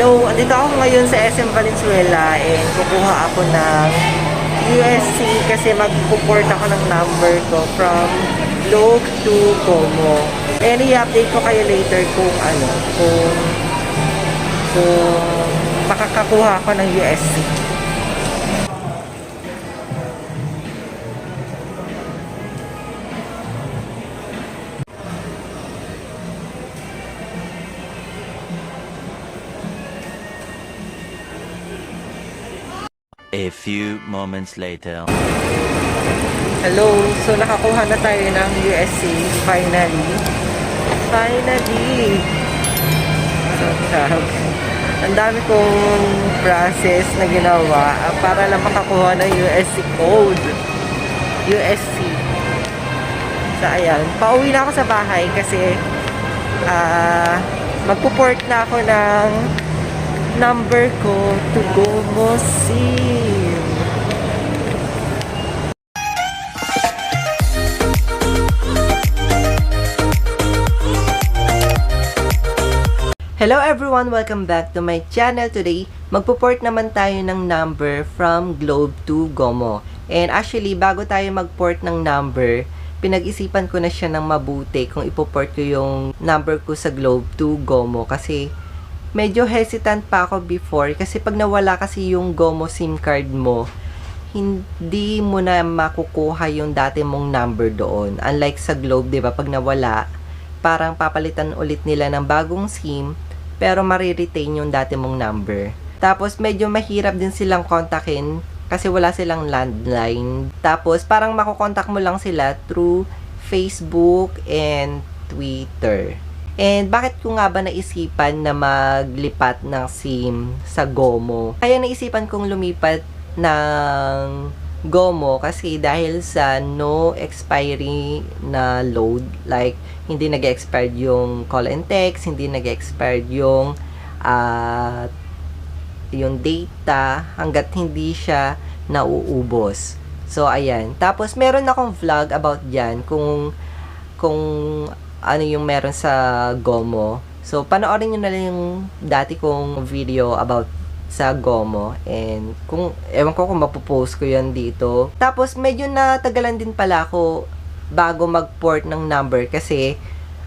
Hello, andito ako ngayon sa SM Valenzuela and kukuha ako ng USC kasi magpuport ako ng number ko from Globe to Como. And i-update ko kayo later kung ano, kung kung makakakuha ako ng USC. A few moments later. Hello, so nakakuha na tayo ng USC finally. Finally! So, grabe. Ang dami kong process na ginawa para lang makakuha ng USC code. USC. So, ayan. Pauwi na ako sa bahay kasi ah magpuport na ako ng number ko to Gomo SIM. Hello everyone! Welcome back to my channel today. Magpo-port naman tayo ng number from Globe to Gomo. And actually, bago tayo mag-port ng number, pinag-isipan ko na siya ng mabuti kung ipoport ko yung number ko sa Globe to Gomo. Kasi medyo hesitant pa ako before. Kasi pag nawala kasi yung Gomo SIM card mo, hindi mo na makukuha yung dati mong number doon. Unlike sa Globe, di ba, pag nawala, parang papalitan ulit nila ng bagong SIM, pero mariretain yung dati mong number. Tapos, medyo mahirap din silang kontakin kasi wala silang landline. Tapos, parang makukontak mo lang sila through Facebook and Twitter. And bakit ko nga ba naisipan na maglipat ng SIM sa Gomo? Kaya naisipan kong lumipat ng Gomo kasi dahil sa no expiry na load, like hindi nag-expired yung call and text, hindi nag-expired yung ah, yung data hanggat hindi siya nauubos. So, ayan. Tapos, meron akong vlog about dyan kung kung ano yung meron sa Gomo. So, panoorin nyo na lang yung dati kong video about sa Gomo. And kung, ewan ko kung mapopost ko yan dito. Tapos, medyo natagalan din pala ako bago mag-port ng number kasi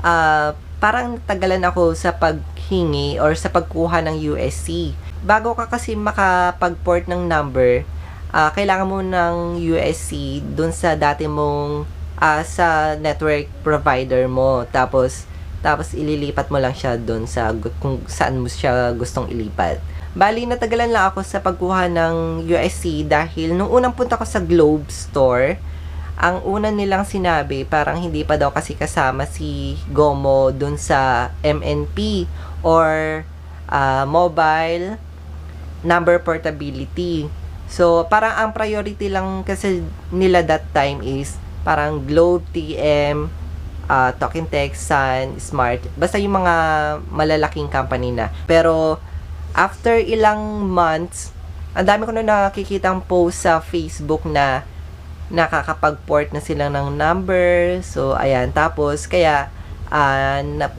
ah parang natagalan ako sa paghingi or sa pagkuha ng USC. Bago ka kasi makapag-port ng number, ah kailangan mo ng USC dun sa dati mong ah, sa network provider mo. Tapos, tapos ililipat mo lang siya dun sa kung saan mo siya gustong ilipat. Bali, natagalan lang ako sa pagkuha ng USC dahil nung unang punta ko sa Globe Store, ang una nilang sinabi, parang hindi pa daw kasi kasama si Gomo dun sa MNP or ah, mobile number portability. So, parang ang priority lang kasi nila that time is parang Globe, TM, uh, Talking Text, Sun, Smart, basta yung mga malalaking company na. Pero, after ilang months, ang dami ko na nakikitang post sa Facebook na nakakapag-port na sila ng number. So, ayan. Tapos, kaya, ah, na,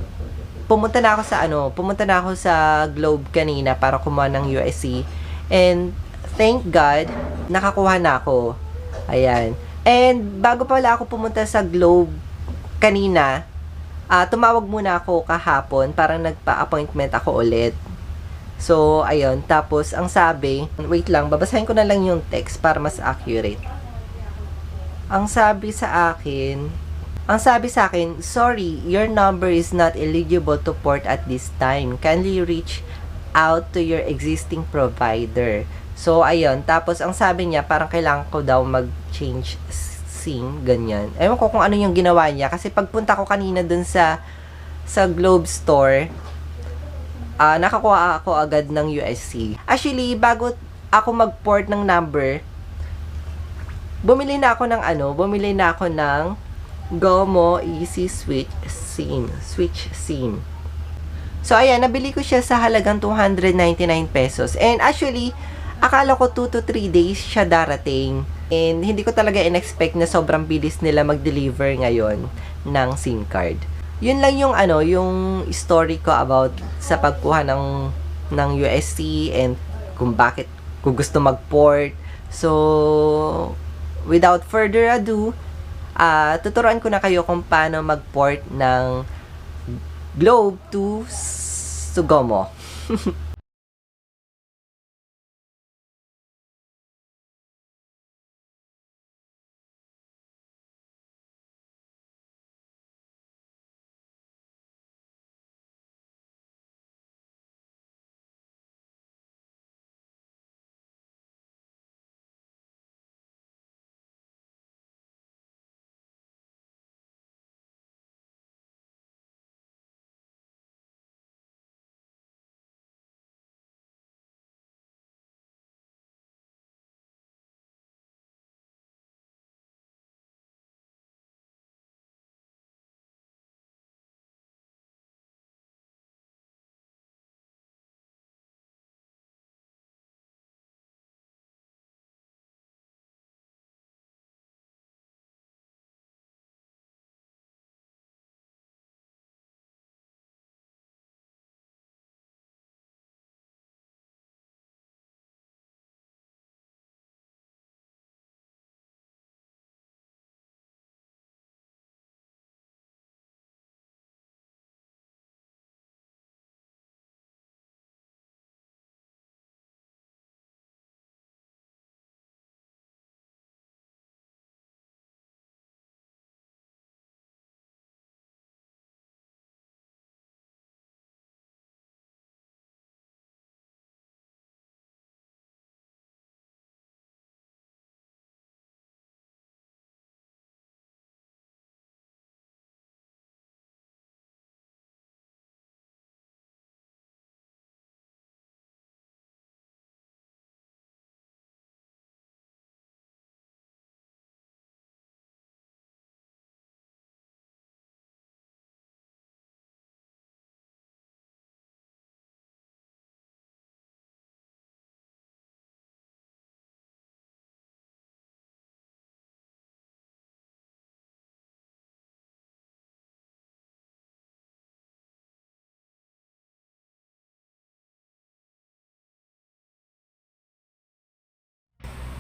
pumunta na ako sa ano, pumunta na ako sa Globe kanina para kumuha ng USC. And thank God, nakakuha na ako. Ayan. And bago pala ako pumunta sa Globe kanina, ah tumawag muna ako kahapon, parang nagpa-appointment ako ulit. So, ayun. Tapos, ang sabi, wait lang, babasahin ko na lang yung text para mas accurate. Ang sabi sa akin, ang sabi sa akin, sorry, your number is not eligible to port at this time. Kindly reach out to your existing provider. So, ayun. Tapos, ang sabi niya, parang kailangan ko daw mag-change SIM, ganyan. Ewan ko kung ano yung ginawa niya. Kasi pagpunta ko kanina dun sa sa Globe Store, ah nakakuha ako agad ng USC. Actually, bago ako mag-port ng number, bumili na ako ng ano, bumili na ako ng Gomo Easy Switch SIM. Switch SIM. So, ayan, nabili ko siya sa halagang 299 pesos. And actually, akala ko 2 to 3 days siya darating. And hindi ko talaga in-expect na sobrang bilis nila mag-deliver ngayon ng SIM card. Yun lang yung ano, yung story ko about sa pagkuha ng ng USC and kung bakit kung gusto mag-port. So, without further ado, ah tuturuan ko na kayo kung paano mag-port ng Globe to Sugomo.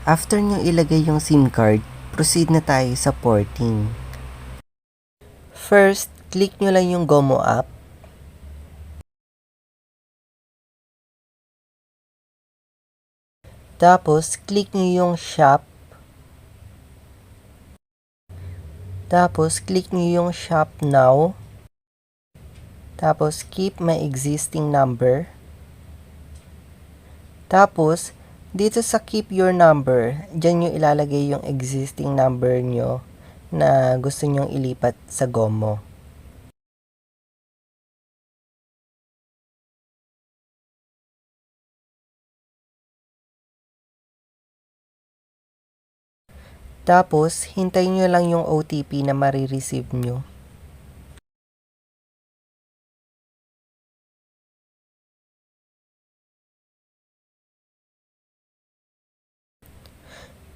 After nyo ilagay yung SIM card, proceed na tayo sa porting. First, click nyo lang yung Gomo app. Tapos, click nyo yung shop. Tapos, click nyo yung shop now. Tapos, keep my existing number. Tapos, dito sa keep your number, dyan nyo ilalagay yung existing number nyo na gusto nyong ilipat sa Gomo. Tapos, hintayin nyo lang yung OTP na marireceive nyo.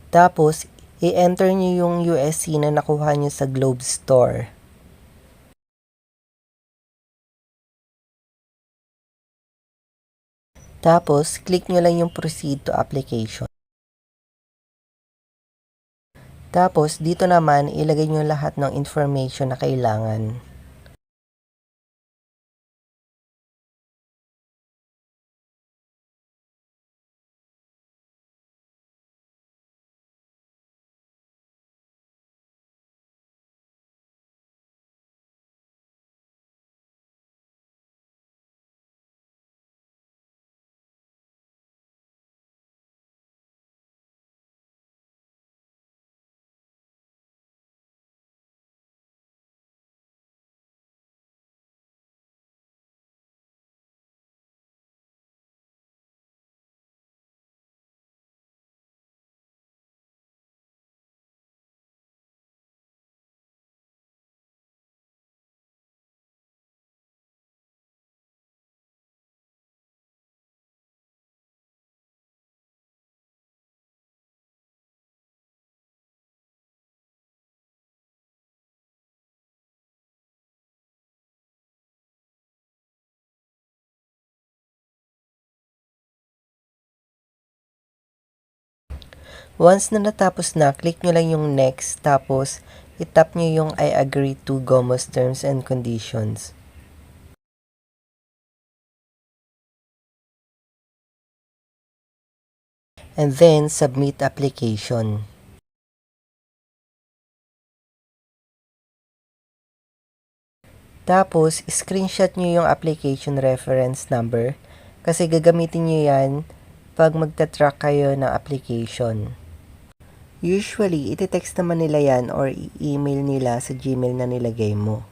Tapos, i-enter nyo yung USC na nakuha nyo sa Globe Store. Tapos, click nyo lang yung proceed to application. Tapos, dito naman, ilagay nyo lahat ng information na kailangan. Once na natapos na, click nyo lang yung next, tapos itap nyo yung I agree to Gomo's terms and conditions. And then, submit application. Tapos, screenshot nyo yung application reference number kasi gagamitin nyo yan pag magta-track kayo ng application. Usually, iti-text naman nila yan or i-email nila sa Gmail na nilagay mo.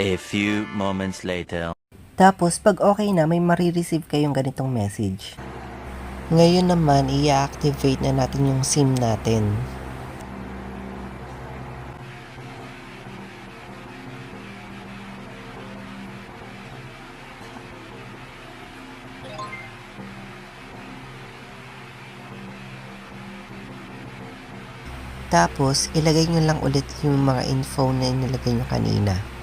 A few moments later. Tapos, pag okay na, may marireceive kayong ganitong message. Ngayon naman, i-activate na natin yung SIM natin. Tapos, ilagay nyo lang ulit yung mga info na inilagay nyo kanina.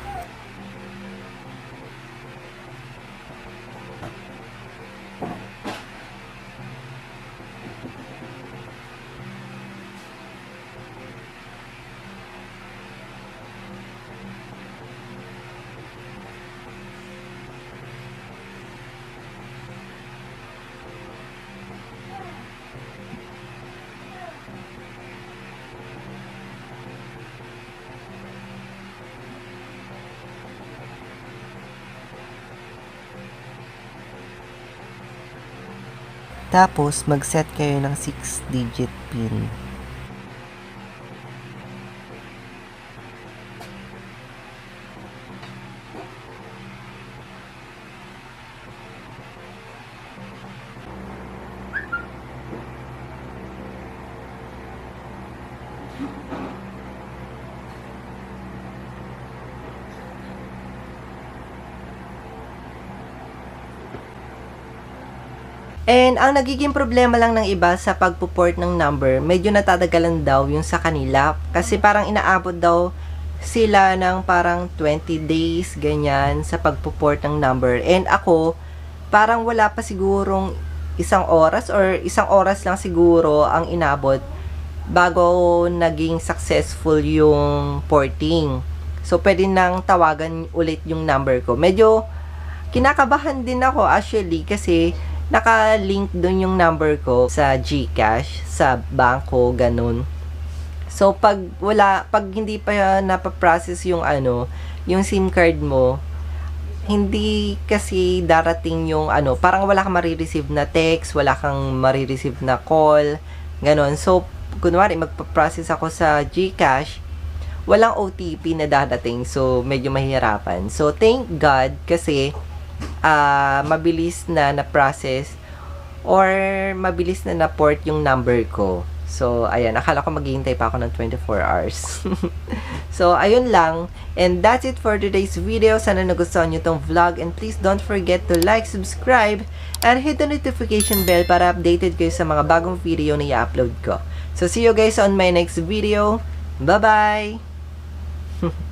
Tapos, mag-set kayo ng 6-digit PIN. And ang nagiging problema lang ng iba sa pagpuport ng number, medyo natatagalan daw yung sa kanila. Kasi parang inaabot daw sila ng parang 20 days, ganyan, sa pagpuport ng number. And ako, parang wala pa sigurong isang oras or isang oras lang siguro ang inabot bago naging successful yung porting. So, pwede nang tawagan ulit yung number ko. Medyo kinakabahan din ako actually kasi naka-link doon yung number ko sa GCash, sa bangko, ganun. So, pag wala, pag hindi pa napaprocess yung ano, yung SIM card mo, hindi kasi darating yung ano, parang wala kang marireceive na text, wala kang marireceive na call, ganun. So, kunwari, magpa-process ako sa GCash, walang OTP na dadating. So, medyo mahirapan. So, thank God kasi ah mabilis na na-process or mabilis na na-port yung number ko. So, ayan, akala ko maghihintay pa ako ng 24 hours. so, ayun lang. And that's it for today's video. Sana nagustuhan nyo tong vlog. And please don't forget to like, subscribe, and hit the notification bell para updated kayo sa mga bagong video na i-upload ko. So, see you guys on my next video. Bye-bye!